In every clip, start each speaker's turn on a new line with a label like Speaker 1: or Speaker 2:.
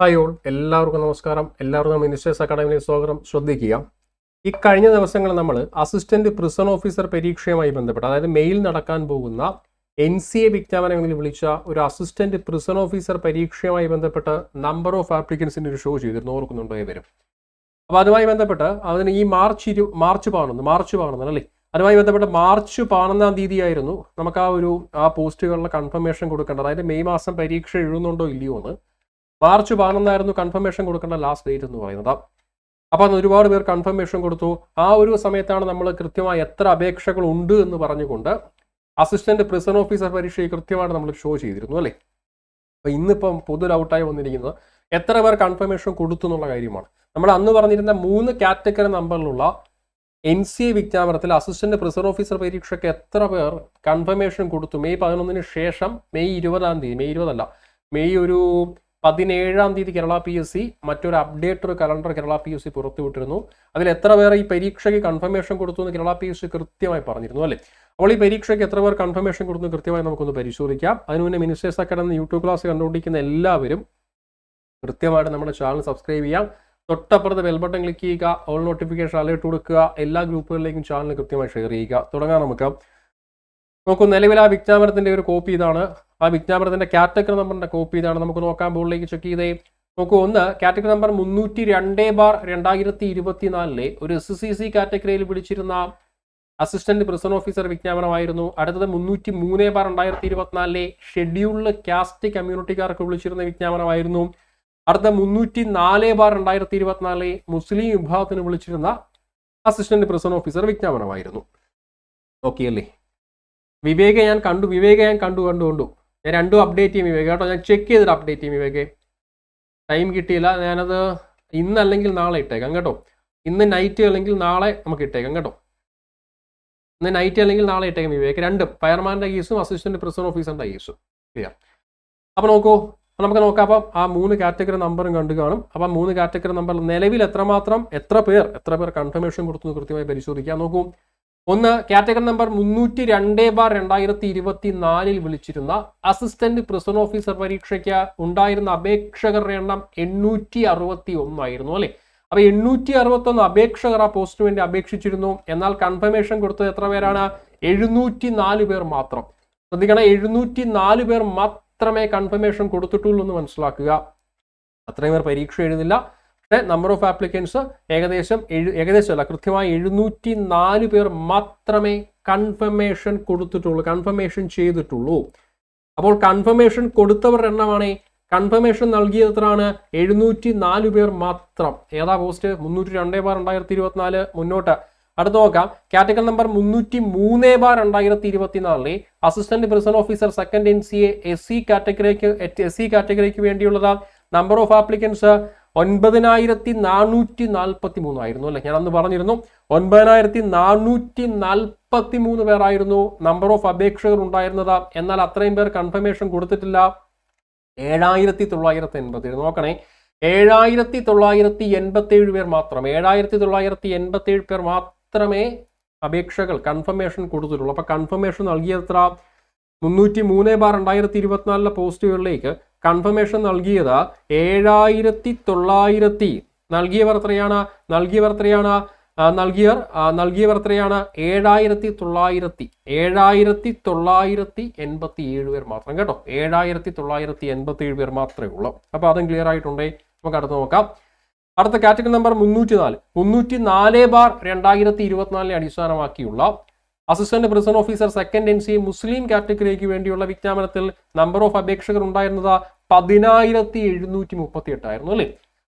Speaker 1: Hi all. എല്ലാവർക്കും നമസ്കാരം. എല്ലാവർക്കും മിനിസ്റ്റേഴ്സ് അക്കാഡമിയിലേക്ക് സ്വാഗതം. ശ്രദ്ധിക്കുക. ഈ കഴിഞ്ഞ ദിവസങ്ങൾ നമ്മൾ അസിസ്റ്റന്റ് പ്രിസൺ ഓഫീസർ പരീക്ഷയുമായി ബന്ധപ്പെട്ട് അതായത് മെയിൽ നടക്കാൻ പോകുന്ന എൻ സി എ വിജ്ഞാപനങ്ങളിൽ വിളിച്ച ഒരു അസിസ്റ്റന്റ് പ്രിസൺ ഓഫീസർ പരീക്ഷയുമായി ബന്ധപ്പെട്ട് നമ്പർ ഓഫ് ആപ്ലിക്കൻസിന്റെ ഒരു ഷോ ചെയ്തിരുന്നു. ഓർക്കുന്നുണ്ടോ ഇവരും? അപ്പോൾ അതുമായി ബന്ധപ്പെട്ട് അതിന് ഈ മാർച്ച് ഇരു മാർച്ച് പതിനൊന്ന് മാർച്ച് പതിനൊന്ന് അല്ലേ? അതുമായി ബന്ധപ്പെട്ട് മാർച്ച് പതിനൊന്നാം തീയതിയായിരുന്നു നമുക്ക് ആ ഒരു ആ പോസ്റ്റുകളുടെ കൺഫർമേഷൻ കൊടുക്കേണ്ടത്. അതായത് മെയ് മാസം പരീക്ഷ എഴുതുന്നുണ്ടോ ഇല്ലയോ എന്ന് മാർച്ച് പതിനൊന്നായിരുന്നു കൺഫർമേഷൻ കൊടുക്കേണ്ട ലാസ്റ്റ് ഡേറ്റ് എന്ന് പറയുന്നത്. അപ്പോൾ അന്ന് ഒരുപാട് പേർ കൺഫർമേഷൻ കൊടുത്തു. ആ ഒരു സമയത്താണ് നമ്മൾ കൃത്യമായി എത്ര അപേക്ഷകൾ ഉണ്ട് എന്ന് പറഞ്ഞുകൊണ്ട് അസിസ്റ്റന്റ് പ്രിസൺ ഓഫീസർ പരീക്ഷയെ കൃത്യമായിട്ട് നമ്മൾ ഷോ ചെയ്തിരുന്നു അല്ലേ? അപ്പോൾ ഇന്നിപ്പം പൊതു ഔട്ടായി വന്നിരിക്കുന്നത് എത്ര പേർ കൺഫർമേഷൻ കൊടുത്തു എന്നുള്ള കാര്യമാണ്. നമ്മൾ അന്ന് പറഞ്ഞിരുന്ന മൂന്ന് കാറ്റഗറി നമ്പറിലുള്ള എൻ സി എ വിജ്ഞാപനത്തിൽ അസിസ്റ്റന്റ് പ്രിസൺ ഓഫീസർ പരീക്ഷയ്ക്ക് എത്ര പേർ കൺഫർമേഷൻ കൊടുത്തു? മെയ് പതിനൊന്നിന് ശേഷം മെയ് ഇരുപതാം തീയതി മെയ് ഇരുപതല്ല മെയ് ഒരു പതിനേഴാം തീയതി കേരള പി എസ് സി മറ്റൊരു updated calendar Kerala P S C പുറത്തുവിട്ടിരുന്നു. അതിൽ എത്ര പേർ ഈ പരീക്ഷയ്ക്ക് കൺഫർമേഷൻ കൊടുത്തു എന്ന് കേരള പി എസ് സി കൃത്യമായി പറഞ്ഞിരുന്നു അല്ലേ? അപ്പോൾ ഈ പരീക്ഷയ്ക്ക് എത്ര പേർ കൺഫർമേഷൻ കൊടുത്തു കൃത്യമായി നമുക്കൊന്ന് പരിശോധിക്കാം. അതിനു മുന്നേ മിനിസ്റ്റേഴ്സ് അക്കാഡമി യൂട്യൂബ് ക്ലാസ് കണ്ടുകൊണ്ടിരിക്കുന്ന എല്ലാവരും കൃത്യമായിട്ട് നമ്മുടെ ചാനൽ സബ്സ്ക്രൈബ് ചെയ്യാം. തൊട്ടപ്പുറത്ത് ബെൽ ബട്ടൺ ക്ലിക്ക് ചെയ്യുക ഓൾ നോട്ടിഫിക്കേഷൻ അലേർട്ട് കൊടുക്കുക എല്ലാ ഗ്രൂപ്പുകളിലേക്കും ചാനൽ കൃത്യമായി ഷെയർ ചെയ്യുക. തുടങ്ങാം നമുക്ക്. നോക്കൂ നിലവിൽ ആ വിജ്ഞാപനത്തിന്റെ ഒരു കോപ്പി ഇതാണ്. ആ വിജ്ഞാപനത്തിന്റെ കാറ്റഗറി നമ്പറിന്റെ കോപ്പി ഇതാണ്. നമുക്ക് നോക്കാൻ ബോർഡിലേക്ക് ചെക്ക് ചെയ്തേ. നോക്കൂ ഒന്ന് കാറ്റഗറി നമ്പർ മുന്നൂറ്റി രണ്ട് ബാർ രണ്ടായിരത്തി ഇരുപത്തിനാലിലെ ഒരു എസ് സി സി കാറ്റഗറിയിൽ വിളിച്ചിരുന്ന അസിസ്റ്റന്റ് പ്രിസൺ ഓഫീസർ വിജ്ഞാപനമായിരുന്നു. അടുത്തത് മുന്നൂറ്റി മൂന്ന് ബാർ രണ്ടായിരത്തി ഇരുപത്തിനാലിലെ ഷെഡ്യൂൾഡ് കാസ്റ്റ് കമ്മ്യൂണിറ്റിക്കാർക്ക് വിളിച്ചിരുന്ന വിജ്ഞാപനമായിരുന്നു. അടുത്ത മുന്നൂറ്റി നാല് ബാർ രണ്ടായിരത്തി ഇരുപത്തിനാലിലെ മുസ്ലിം വിഭാഗത്തിന് വിളിച്ചിരുന്ന അസിസ്റ്റന്റ് പ്രിസൺ ഓഫീസർ വിജ്ഞാപനമായിരുന്നു. നോക്കിയല്ലേ? വിവേക ഞാൻ കണ്ടു വിവേക ഞാൻ കണ്ടു കണ്ടു കണ്ടു. ഞാൻ രണ്ടും അപ്ഡേറ്റ് ചെയ്യും വിവേക. കേട്ടോ ഞാൻ ചെക്ക് ചെയ്തിട്ട് അപ്ഡേറ്റ് ചെയ്യും വിവേകെ. ടൈം കിട്ടിയില്ല ഞാനത് ഇന്ന് അല്ലെങ്കിൽ നാളെ ഇട്ടേക്കാം കേട്ടോ. ഇന്ന് നൈറ്റ് അല്ലെങ്കിൽ നാളെ നമുക്ക് ഇട്ടേക്കാം കേട്ടോ. ഇന്ന് നൈറ്റ് അല്ലെങ്കിൽ നാളെ ഇട്ടേക്കാം വിവേക്. രണ്ട് ഫയർമാന്റെ കേസും അസിസ്റ്റന്റ് പ്രിസൺ ഓഫീസറിന്റെ കേസും ക്ലിയർ അപ്പോൾ നോക്കൂ നമുക്ക് നോക്കാം. അപ്പം ആ മൂന്ന് കാറ്റഗറി നമ്പറും കണ്ടു കാണും. അപ്പം മൂന്ന് കാറ്റഗറി നമ്പർ നിലവിൽ എത്രമാത്രം എത്ര പേർ എത്ര പേർ കൺഫർമേഷൻ കൊടുത്തു കൃത്യമായി പരിശോധിക്കാം. നോക്കൂ. ഒന്ന് കാറ്റഗറി നമ്പർ മുന്നൂറ്റി രണ്ട് ബാർ രണ്ടായിരത്തി ഇരുപത്തി നാലിൽ വിളിച്ചിരുന്ന അസിസ്റ്റന്റ് പ്രിസൺ ഓഫീസർ പരീക്ഷയ്ക്ക് ഉണ്ടായിരുന്ന അപേക്ഷകരുടെ എണ്ണം എണ്ണൂറ്റി അറുപത്തി ഒന്നായിരുന്നു അല്ലെ? അപ്പൊ എണ്ണൂറ്റി അറുപത്തി ഒന്ന് അപേക്ഷകർ ആ പോസ്റ്റിന് വേണ്ടി അപേക്ഷിച്ചിരുന്നു. എന്നാൽ കൺഫർമേഷൻ കൊടുത്തത് എത്ര പേരാണ്? എഴുന്നൂറ്റി നാല് പേർ മാത്രം. ശ്രദ്ധിക്കണം എഴുന്നൂറ്റി നാല് പേർ മാത്രമേ കൺഫർമേഷൻ കൊടുത്തിട്ടുള്ളൂ എന്ന് മനസ്സിലാക്കുക. അത്രയും പേർ പരീക്ഷ എഴുതില്ല. നമ്പർ ഓഫ് ആപ്ലിക്കൻസ് ഏകദേശം എഴു ഏകദേശം അല്ല കൃത്യമായി എഴുന്നൂറ്റി നാല് പേർ മാത്രമേ കൺഫർമേഷൻ കൊടുത്തിട്ടുള്ളൂ കൺഫർമേഷൻ ചെയ്തിട്ടുള്ളൂ. അപ്പോൾ കൺഫർമേഷൻ കൊടുത്തവരുടെ എണ്ണമാണ് കൺഫർമേഷൻ നൽകിയത് എത്രയാണ് എഴുന്നൂറ്റി നാല് പേർ മാത്രം. ഏതാ പോസ്റ്റ് മുന്നൂറ്റി രണ്ട് ബാർ രണ്ടായിരത്തി ഇരുപത്തിനാല് മുന്നോട്ട്. അടുത്ത് നോക്കാം. കാറ്റഗറി നമ്പർ മുന്നൂറ്റി മൂന്ന് ബാർ രണ്ടായിരത്തി ഇരുപത്തിനാലിലെ assistant prison officer second N C A S C കാറ്റഗറിക്ക് S C കാറ്റഗറിക്ക് വേണ്ടിയുള്ളത് നമ്പർ ഓഫ് ആപ്ലിക്കൻസ് ഒൻപതിനായിരത്തി നാനൂറ്റി നാൽപ്പത്തി മൂന്നായിരുന്നു അല്ലെ? ഞാൻ അന്ന് പറഞ്ഞിരുന്നു ഒൻപതിനായിരത്തി നാനൂറ്റി നാൽപ്പത്തി മൂന്ന് പേരായിരുന്നു നമ്പർ ഓഫ് അപേക്ഷകർ ഉണ്ടായിരുന്നത്. എന്നാൽ അത്രയും പേർ കൺഫർമേഷൻ കൊടുത്തിട്ടില്ല. ഏഴായിരത്തി തൊള്ളായിരത്തി എൺപത്തി ഏഴ് നോക്കണേ ഏഴായിരത്തി തൊള്ളായിരത്തി എൺപത്തി ഏഴ് പേർ മാത്രം ഏഴായിരത്തി തൊള്ളായിരത്തി എൺപത്തി ഏഴ് പേർ മാത്രമേ അപേക്ഷകൾ കൺഫർമേഷൻ കൊടുത്തിട്ടുള്ളൂ. അപ്പൊ കൺഫർമേഷൻ നൽകിയത്ര മുന്നൂറ്റി മൂന്ന് ബാർ രണ്ടായിരത്തി ഇരുപത്തിനാലിലെ പോസ്റ്റുകളിലേക്ക് കൺഫർമേഷൻ നൽകിയത് ഏഴായിരത്തി തൊള്ളായിരത്തി. നൽകിയവർ എത്രയാണ്? നൽകിയവർ എത്രയാണ്? നൽകിയവർ നൽകിയവർ എത്രയാണ്? ഏഴായിരത്തി തൊള്ളായിരത്തി. ഏഴായിരത്തി തൊള്ളായിരത്തി എൺപത്തി ഏഴ് പേർ മാത്രം കേട്ടോ. ഏഴായിരത്തി തൊള്ളായിരത്തി എൺപത്തി ഏഴ് പേർ മാത്രമേ ഉള്ളൂ. അപ്പോൾ അതും ക്ലിയർ ആയിട്ടുണ്ടേ? നമുക്ക് അടുത്ത് നോക്കാം. അടുത്ത കാറ്റഗറി നമ്പർ മുന്നൂറ്റി നാല് മുന്നൂറ്റി നാല് ബാർ രണ്ടായിരത്തി ഇരുപത്തിനാലിനെ അടിസ്ഥാനമാക്കിയുള്ള assistant prison officer second N C മുസ്ലിം കാറ്റഗറിക്ക് വേണ്ടിയുള്ള വിജ്ഞാപനത്തിൽ നമ്പർ ഓഫ് അപേക്ഷകർ ഉണ്ടായിരുന്നത് പതിനായിരത്തി എഴുന്നൂറ്റി മുപ്പത്തി എട്ടായിരുന്നു അല്ലേ?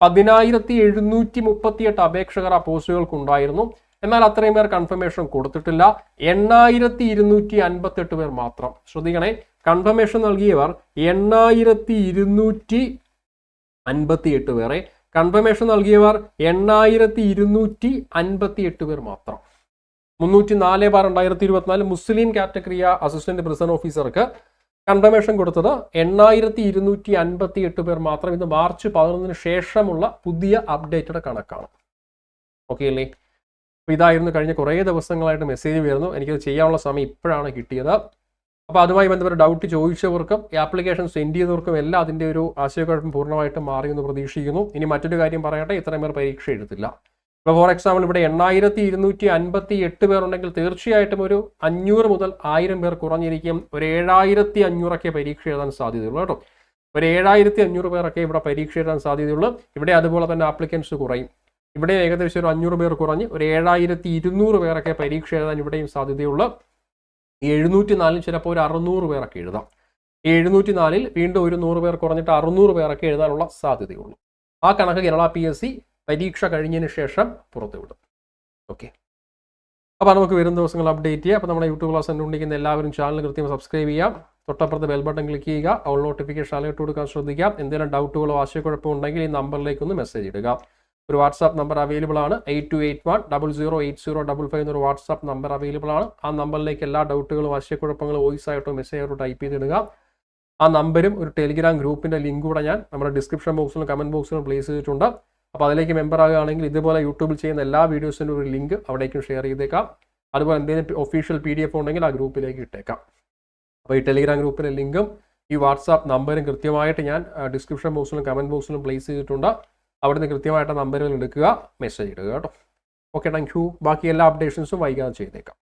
Speaker 1: പതിനായിരത്തി എഴുന്നൂറ്റി മുപ്പത്തിയെട്ട് അപേക്ഷകർ ആ പോസ്റ്റുകൾക്ക് ഉണ്ടായിരുന്നു. എന്നാൽ അത്രയും പേർ കൺഫർമേഷൻ കൊടുത്തിട്ടില്ല. എണ്ണായിരത്തി ഇരുന്നൂറ്റി അൻപത്തെട്ട് പേർ മാത്രം. ശ്രദ്ധിക്കണേ കൺഫർമേഷൻ നൽകിയവർ എണ്ണായിരത്തി ഇരുന്നൂറ്റി അൻപത്തി എട്ട് പേരെ. കൺഫർമേഷൻ നൽകിയവർ എണ്ണായിരത്തി ഇരുന്നൂറ്റി അൻപത്തി എട്ട് പേർ മാത്രം. മുന്നൂറ്റി നാല് ബാർ രണ്ടായിരത്തി ഇരുപത്തിനാല് മുസ്ലിം കാറ്റഗറിയ അസിസ്റ്റന്റ് പ്രിസൺ ഓഫീസർക്ക് കൺഫർമേഷൻ കൊടുത്തത് എണ്ണായിരത്തി ഇരുന്നൂറ്റി അൻപത്തി എട്ട് പേർ മാത്രം. ഇത് മാർച്ച് പതിനൊന്നിന് ശേഷമുള്ള പുതിയ അപ്ഡേറ്റഡ് കണക്കാണ്. ഓക്കെ അല്ലേ? അപ്പോൾ ഇതായിരുന്നു കഴിഞ്ഞ കുറേ ദിവസങ്ങളായിട്ട് മെസ്സേജ് വരുന്നു. എനിക്കത് ചെയ്യാനുള്ള സമയം ഇപ്പോഴാണ് കിട്ടിയത്. അപ്പോൾ അതുമായി ബന്ധപ്പെട്ട ഡൗട്ട് ചോദിച്ചവർക്കും ആപ്ലിക്കേഷൻ സെൻഡ് ചെയ്തവർക്കും എല്ലാം അതിന്റെ ഒരു ആശയക്കുഴപ്പം പൂർണമായിട്ടും മാറിയെന്ന് പ്രതീക്ഷിക്കുന്നു. ഇനി മറ്റൊരു കാര്യം പറയട്ടെ ഇത്രയും പേർ പരീക്ഷ എഴുതില്ല. ഇപ്പോൾ ഫോർ എക്സാമ്പിൾ ഇവിടെ എണ്ണായിരത്തി ഇരുന്നൂറ്റി അൻപത്തി എട്ട് പേരുണ്ടെങ്കിൽ തീർച്ചയായിട്ടും ഒരു അഞ്ഞൂറ് മുതൽ ആയിരം പേർ കുറഞ്ഞിരിക്കും. ഒരു ഏഴായിരത്തി അഞ്ഞൂറൊക്കെ പരീക്ഷ എഴുതാൻ സാധ്യതയുള്ളൂ കേട്ടോ. ഒരു ഏഴായിരത്തി അഞ്ഞൂറ് പേരൊക്കെ ഇവിടെ പരീക്ഷ എഴുതാൻ സാധ്യതയുള്ളൂ. ഇവിടെ അതുപോലെ തന്നെ ആപ്ലിക്കൻസ് കുറയും. ഇവിടെ ഏകദേശം ഒരു അഞ്ഞൂറ് പേർ കുറഞ്ഞ് ഒരു ഏഴായിരത്തി ഇരുന്നൂറ് പേരൊക്കെ പരീക്ഷ എഴുതാൻ ഇവിടെയും സാധ്യതയുള്ളു. എഴുന്നൂറ്റി നാലിൽ ചിലപ്പോൾ ഒരു അറുന്നൂറ് പേരൊക്കെ എഴുതാം. എഴുന്നൂറ്റി നാലിൽ വീണ്ടും ഒരു നൂറ് പേർ കുറഞ്ഞിട്ട് അറുന്നൂറ് പേരൊക്കെ എഴുതാനുള്ള സാധ്യതയുള്ളൂ. ആ കണക്ക് കേരള പി എസ് സി പരീക്ഷ കഴിഞ്ഞതിന് ശേഷം പുറത്തുവിടും ഓക്കെ അപ്പോൾ നമുക്ക് വരും ദിവസങ്ങൾ അപ്ഡേറ്റ് ചെയ്യുക അപ്പോൾ നമ്മുടെ യൂട്യൂബ് ക്ലാസ് കണ്ടുകൊണ്ടിരിക്കുന്ന എല്ലാവരും ചാനൽ കൃത്യം സബ്സ്ക്രൈബ് ചെയ്യാം. തൊട്ടപ്പുറത്ത് ബെൽ ബട്ടൺ ക്ലിക്ക് ചെയ്യുക. ഓൾ നോട്ടിഫിക്കേഷൻ അലേർട്ട് കൊടുക്കാൻ ശ്രദ്ധിക്കാം. എന്തെങ്കിലും ഡൗട്ടുകളോ ആശയക്കുഴപ്പമോ ഉണ്ടെങ്കിൽ ഈ നമ്പറിലേക്ക് ഒന്ന് മെസ്സേജ് ഇടുക. ഒരു വാട്സാപ്പ് നമ്പർ അവൈലബിൾ ആണ്. Eight two eight one double zero eight zero double five എന്നൊരു വാട്സാപ്പ് നമ്പർ അവൈലബിൾ ആണ്. ആ നമ്പറിലേക്ക് എല്ലാ ഡൗട്ടുകളും ആശയക്കുഴപ്പങ്ങളും വോയിസ് ആയിട്ടോ മെസ്സേജ് ആയിട്ടോ ടൈപ്പ് ചെയ്തിടുക. ആ നമ്പരും ഒരു ടെലിഗ്രാം ഗ്രൂപ്പിന്റെ ലിങ്ക് കൂടെ ഞാൻ നമ്മുടെ ഡിസ്ക്രിപ്ഷൻ ബോക്സിലും കമന്റ് ബോക്സിലും പ്ലേസ് ചെയ്തിട്ടുണ്ട്. അപ്പോൾ അതിലേക്ക് മെമ്പർ ആകുകയാണെങ്കിൽ ഇതുപോലെ യൂട്യൂബിൽ ചെയ്യുന്ന എല്ലാ വീഡിയോസിന്റെ ഒരു ലിങ്ക് അവിടേക്കും ഷെയർ ചെയ്തേക്കാം. അതുപോലെ എന്തെങ്കിലും ഒഫീഷ്യൽ പി ഡി എഫ് ഉണ്ടെങ്കിൽ ആ ഗ്രൂപ്പിലേക്ക് ഇട്ടേക്കാം. അപ്പോൾ ഈ ടെലിഗ്രാം ഗ്രൂപ്പിലെ ലിങ്കും ഈ വാട്സാപ്പ് നമ്പറും കൃത്യമായിട്ട് ഞാൻ ഡിസ്ക്രിപ്ഷൻ ബോക്സിലും കമന്റ് ബോക്സിലും പ്ലേസ് ചെയ്തിട്ടുണ്ട്. അവിടുന്ന് കൃത്യമായിട്ട് നമ്പറുകൾ എടുക്കുക മെസ്സേജ് ഇടുക കേട്ടോ. ഓക്കെ താങ്ക് യു ബാക്കി എല്ലാ അപ്ഡേഷൻസും വൈകാതെ ചെയ്തേക്കാം.